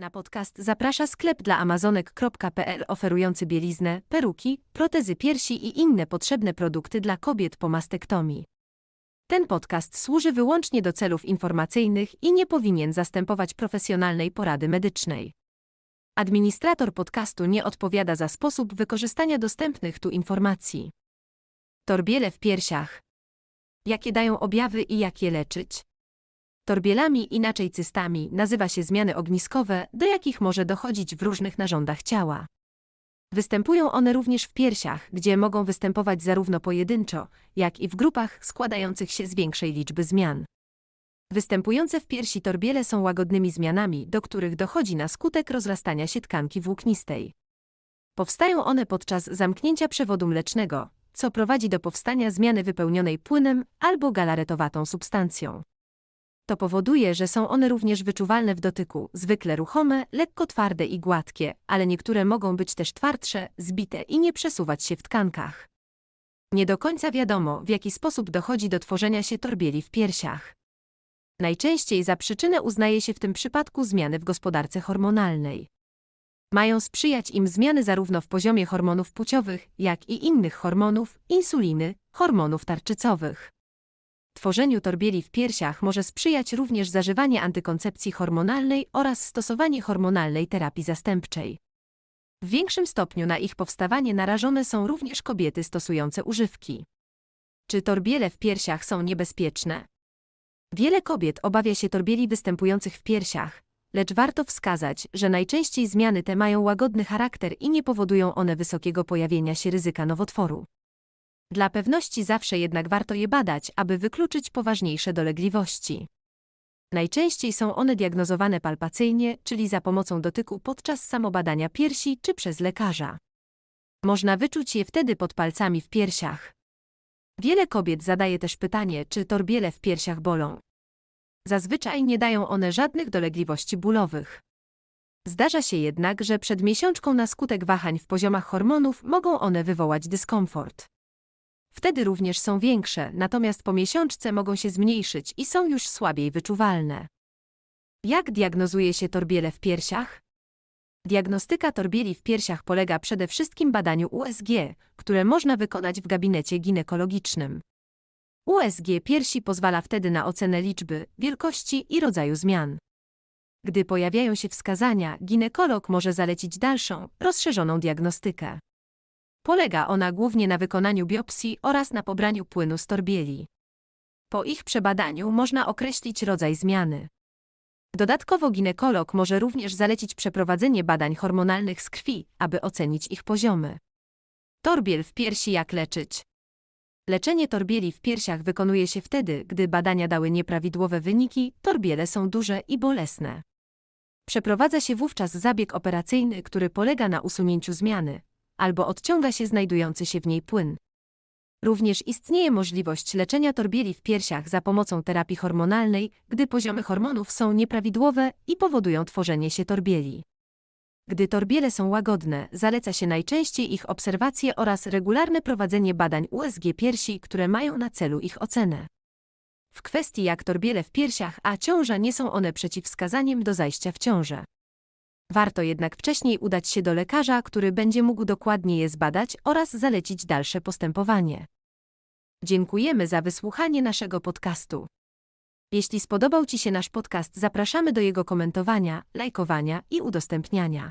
Na podcast zaprasza sklep dla amazonek.pl oferujący bieliznę, peruki, protezy piersi i inne potrzebne produkty dla kobiet po mastektomii. Ten podcast służy wyłącznie do celów informacyjnych i nie powinien zastępować profesjonalnej porady medycznej. Administrator podcastu nie odpowiada za sposób wykorzystania dostępnych tu informacji. Torbiele w piersiach. Jakie dają objawy i jak je leczyć? Torbielami, inaczej cystami, nazywa się zmiany ogniskowe, do jakich może dochodzić w różnych narządach ciała. Występują one również w piersiach, gdzie mogą występować zarówno pojedynczo, jak i w grupach składających się z większej liczby zmian. Występujące w piersi torbiele są łagodnymi zmianami, do których dochodzi na skutek rozrastania się tkanki włóknistej. Powstają one podczas zamknięcia przewodu mlecznego, co prowadzi do powstania zmiany wypełnionej płynem albo galaretowatą substancją. To powoduje, że są one również wyczuwalne w dotyku, zwykle ruchome, lekko twarde i gładkie, ale niektóre mogą być też twardsze, zbite i nie przesuwać się w tkankach. Nie do końca wiadomo, w jaki sposób dochodzi do tworzenia się torbieli w piersiach. Najczęściej za przyczynę uznaje się w tym przypadku zmiany w gospodarce hormonalnej. Mają sprzyjać im zmiany zarówno w poziomie hormonów płciowych, jak i innych hormonów, insuliny, hormonów tarczycowych. Tworzeniu torbieli w piersiach może sprzyjać również zażywanie antykoncepcji hormonalnej oraz stosowanie hormonalnej terapii zastępczej. W większym stopniu na ich powstawanie narażone są również kobiety stosujące używki. Czy torbiele w piersiach są niebezpieczne? Wiele kobiet obawia się torbieli występujących w piersiach, lecz warto wskazać, że najczęściej zmiany te mają łagodny charakter i nie powodują one wysokiego pojawienia się ryzyka nowotworu. Dla pewności zawsze jednak warto je badać, aby wykluczyć poważniejsze dolegliwości. Najczęściej są one diagnozowane palpacyjnie, czyli za pomocą dotyku podczas samobadania piersi czy przez lekarza. Można wyczuć je wtedy pod palcami w piersiach. Wiele kobiet zadaje też pytanie, czy torbiele w piersiach bolą. Zazwyczaj nie dają one żadnych dolegliwości bólowych. Zdarza się jednak, że przed miesiączką na skutek wahań w poziomach hormonów mogą one wywołać dyskomfort. Wtedy również są większe, natomiast po miesiączce mogą się zmniejszyć i są już słabiej wyczuwalne. Jak diagnozuje się torbiele w piersiach? Diagnostyka torbieli w piersiach polega przede wszystkim badaniu USG, które można wykonać w gabinecie ginekologicznym. USG piersi pozwala wtedy na ocenę liczby, wielkości i rodzaju zmian. Gdy pojawiają się wskazania, ginekolog może zalecić dalszą, rozszerzoną diagnostykę. Polega ona głównie na wykonaniu biopsji oraz na pobraniu płynu z torbieli. Po ich przebadaniu można określić rodzaj zmiany. Dodatkowo ginekolog może również zalecić przeprowadzenie badań hormonalnych z krwi, aby ocenić ich poziomy. Torbiel w piersi jak leczyć? Leczenie torbieli w piersiach wykonuje się wtedy, gdy badania dały nieprawidłowe wyniki, torbiele są duże i bolesne. Przeprowadza się wówczas zabieg operacyjny, który polega na usunięciu zmiany, albo odciąga się znajdujący się w niej płyn. Również istnieje możliwość leczenia torbieli w piersiach za pomocą terapii hormonalnej, gdy poziomy hormonów są nieprawidłowe i powodują tworzenie się torbieli. Gdy torbiele są łagodne, zaleca się najczęściej ich obserwację oraz regularne prowadzenie badań USG piersi, które mają na celu ich ocenę. W kwestii jak torbiele w piersiach, a ciąża nie są one przeciwwskazaniem do zajścia w ciążę. Warto jednak wcześniej udać się do lekarza, który będzie mógł dokładnie je zbadać oraz zalecić dalsze postępowanie. Dziękujemy za wysłuchanie naszego podcastu. Jeśli spodobał Ci się nasz podcast, zapraszamy do jego komentowania, lajkowania i udostępniania.